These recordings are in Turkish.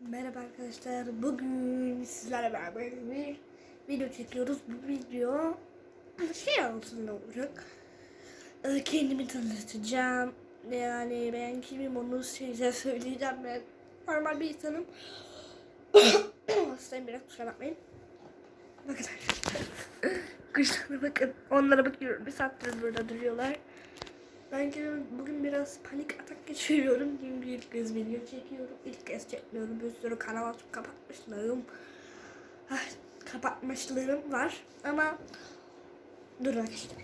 Merhaba arkadaşlar. Bugün sizlerle beraber bir video çekiyoruz. Bu video şey altında olacak. Ee, Kendimi tanıtacağım. Yani ben kimim onu size söyleyeceğim. Ben normal bir insanım. Hastayım biraz kusura bakmayın. Bakın arkadaşlar. Kuşlara bakın. Onlara bakıyorum. Bir saattir burada duruyorlar. Ben bugün biraz panik atak geçiriyorum. Çünkü ilk kez video çekiyorum. İlk kez çekmiyorum. Bir sürü kanal açıp kapatmışlarım. Ay, kapatmışlarım var. Ama dur arkadaşlar.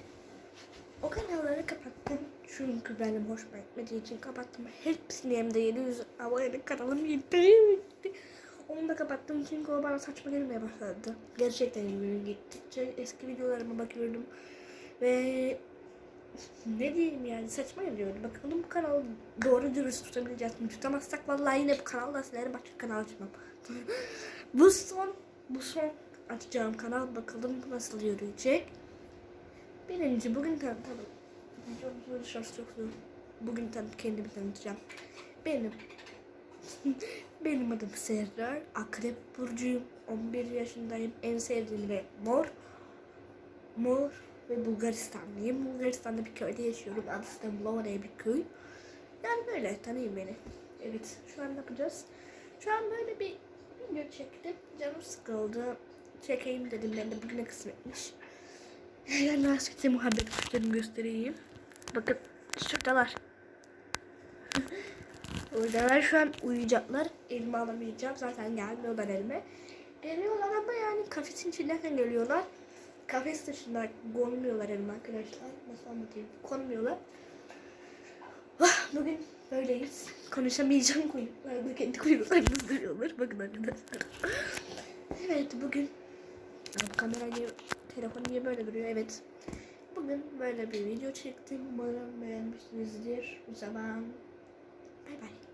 O kanalları kapattım. Çünkü benim hoşuma gitmediği için kapattım. Hepsini hem de 700 abone kanalım gitti. Onu da kapattım çünkü o bana saçma gelmeye başladı. Gerçekten gibi gittikçe eski videolarıma bakıyordum. Ve ne diyeyim yani saçma geliyordu. Bakalım bu kanalı doğru dürüst tutabileceğiz mi? Tutamazsak vallahi yine bu kanalda silerim başka kanal açmam. bu son bu son açacağım kanal bakalım nasıl yürüyecek. Birinci bugün zor. Bugün tan kendimi tanıtacağım. Benim benim adım Serdar. Akrep burcuyum. 11 yaşındayım. En sevdiğim renk mor. Mor ve Bulgaristanlıyım. Bulgaristan'da bir köyde yaşıyorum. Adı Stemlova diye bir köy. Yani böyle tanıyın beni. Evet şu an ne yapacağız? Şu an böyle bir video çektim. Canım sıkıldı. Çekeyim dedim ben de bugüne kısmetmiş. Yani nasıl size muhabbet kuşlarımı göstereyim. Bakın şuradalar. Oradalar şu an uyuyacaklar. Elime alamayacağım. Zaten gelmiyorlar elime. Geliyorlar ama yani kafesin içinden geliyorlar. Kafes dışında konmuyorlar elime arkadaşlar. Nasıl anlatayım? Konmuyorlar. Ah, Bugün böyleyiz. Konuşamayacağım kuyruklarda kendi kuyruklarını duruyorlar. Bakın arkadaşlar. Evet bugün bu kamera niye, telefon niye böyle duruyor? Evet. Bugün böyle bir video çektim. Umarım beğenmişsinizdir. O zaman bay bay.